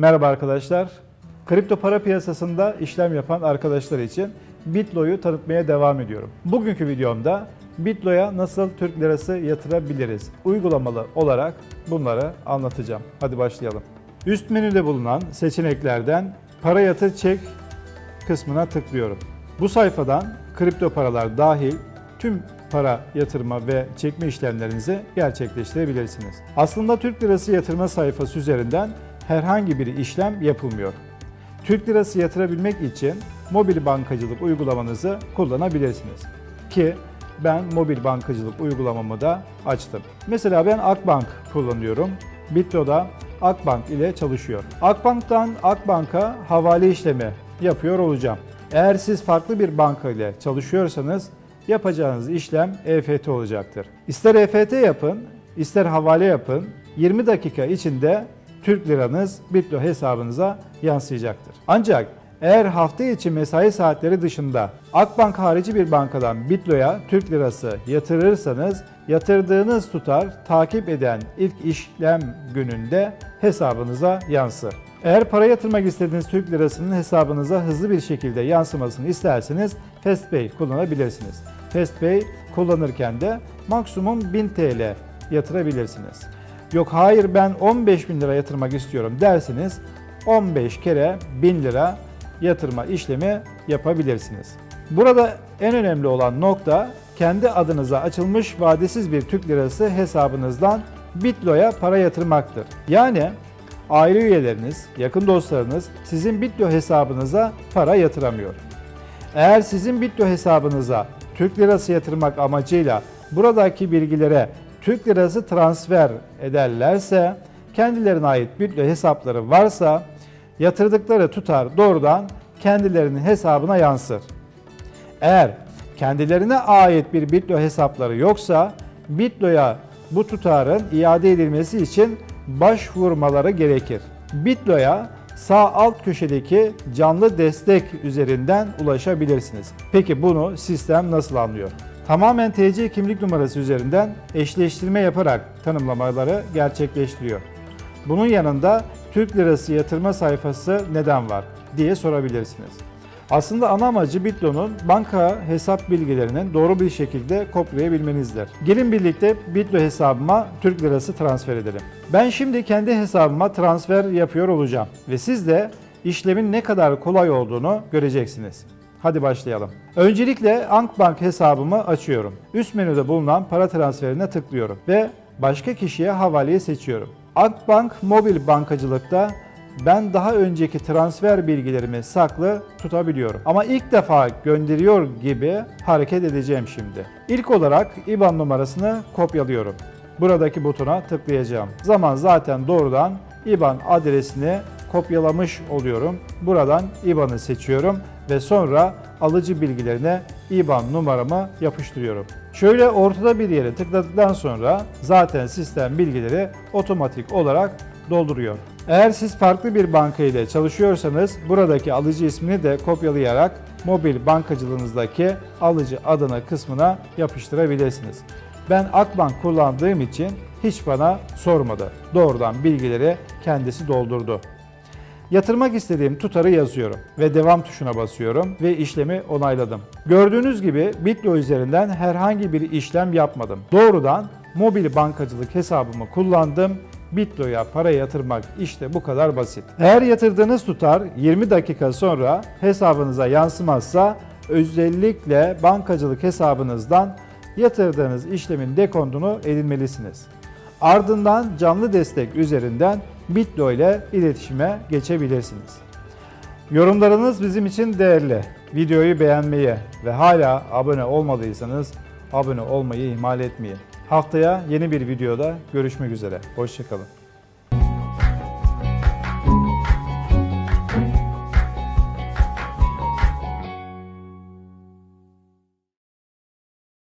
Merhaba arkadaşlar. Kripto para piyasasında işlem yapan arkadaşlar için Bitlo'yu tanıtmaya devam ediyorum. Bugünkü videomda Bitlo'ya nasıl Türk lirası yatırabiliriz? Uygulamalı olarak bunları anlatacağım. Hadi başlayalım. Üst menüde bulunan seçeneklerden para yatır çek kısmına tıklıyorum. Bu sayfadan kripto paralar dahil tüm para yatırma ve çekme işlemlerinizi gerçekleştirebilirsiniz. Aslında Türk Lirası yatırma sayfası üzerinden herhangi bir işlem yapılmıyor. Türk Lirası yatırabilmek için mobil bankacılık uygulamanızı kullanabilirsiniz. Ki ben mobil bankacılık uygulamamı da açtım. Mesela ben Akbank kullanıyorum. Bitlo'da Akbank ile çalışıyor. Akbank'tan Akbank'a havale işlemi yapıyor olacağım. Eğer siz farklı bir banka ile çalışıyorsanız yapacağınız işlem EFT olacaktır. İster EFT yapın, ister havale yapın. 20 dakika içinde Türk liranız Bitlo hesabınıza yansıyacaktır. Ancak eğer hafta içi mesai saatleri dışında Akbank harici bir bankadan Bitlo'ya Türk lirası yatırırsanız yatırdığınız tutar takip eden ilk işlem gününde hesabınıza yansır. Eğer para yatırmak istediğiniz Türk lirasının hesabınıza hızlı bir şekilde yansımasını isterseniz FastPay kullanabilirsiniz. FastPay kullanırken de maksimum 1000 TL yatırabilirsiniz. Yok hayır ben 15 bin lira yatırmak istiyorum derseniz 15 kere 1000 lira yatırma işlemi yapabilirsiniz. Burada en önemli olan nokta kendi adınıza açılmış vadesiz bir Türk lirası hesabınızdan Bitlo'ya para yatırmaktır. Yani aile üyeleriniz, yakın dostlarınız sizin Bitlo hesabınıza para yatıramıyor. Eğer sizin Bitlo hesabınıza Türk lirası yatırmak amacıyla buradaki bilgilere Türk lirası transfer ederlerse, kendilerine ait Bitlo hesapları varsa yatırdıkları tutar doğrudan kendilerinin hesabına yansır. Eğer kendilerine ait bir Bitlo hesapları yoksa Bitlo'ya bu tutarın iade edilmesi için başvurmaları gerekir. Bitlo'ya sağ alt köşedeki canlı destek üzerinden ulaşabilirsiniz. Peki bunu sistem nasıl anlıyor? Tamamen TC kimlik numarası üzerinden eşleştirme yaparak tanımlamaları gerçekleştiriyor. Bunun yanında Türk Lirası yatırma sayfası neden var diye sorabilirsiniz. Aslında ana amacı Bitlo'nun banka hesap bilgilerinin doğru bir şekilde kopyalayabilmenizdir. Gelin birlikte Bitlo hesabıma Türk Lirası transfer edelim. Ben şimdi kendi hesabıma transfer yapıyor olacağım ve siz de işlemin ne kadar kolay olduğunu göreceksiniz. Hadi başlayalım. Öncelikle Akbank hesabımı açıyorum. Üst menüde bulunan para transferine tıklıyorum ve başka kişiye havaleyi seçiyorum. Akbank mobil bankacılıkta ben daha önceki transfer bilgilerimi saklı tutabiliyorum. Ama ilk defa gönderiyor gibi hareket edeceğim şimdi. İlk olarak IBAN numarasını kopyalıyorum. Buradaki butona tıklayacağım. Zaman zaten doğrudan IBAN adresini kopyalamış oluyorum. Buradan IBAN'ı seçiyorum ve sonra alıcı bilgilerine IBAN numaramı yapıştırıyorum. Şöyle ortada bir yere tıkladıktan sonra zaten sistem bilgileri otomatik olarak dolduruyor. Eğer siz farklı bir banka ile çalışıyorsanız buradaki alıcı ismini de kopyalayarak mobil bankacılığınızdaki alıcı adını kısmına yapıştırabilirsiniz. Ben Akbank kullandığım için hiç bana sormadı. Doğrudan bilgileri kendisi doldurdu. Yatırmak istediğim tutarı yazıyorum ve devam tuşuna basıyorum ve işlemi onayladım. Gördüğünüz gibi Bitlo üzerinden herhangi bir işlem yapmadım. Doğrudan mobil bankacılık hesabımı kullandım. Bitlo'ya para yatırmak işte bu kadar basit. Eğer yatırdığınız tutar 20 dakika sonra hesabınıza yansımazsa özellikle bankacılık hesabınızdan yatırdığınız işlemin dekontunu edinmelisiniz. Ardından canlı destek üzerinden Bitlo ile iletişime geçebilirsiniz. Yorumlarınız bizim için değerli. Videoyu beğenmeyi ve hala abone olmadıysanız abone olmayı ihmal etmeyin. Haftaya yeni bir videoda görüşmek üzere. Hoşçakalın.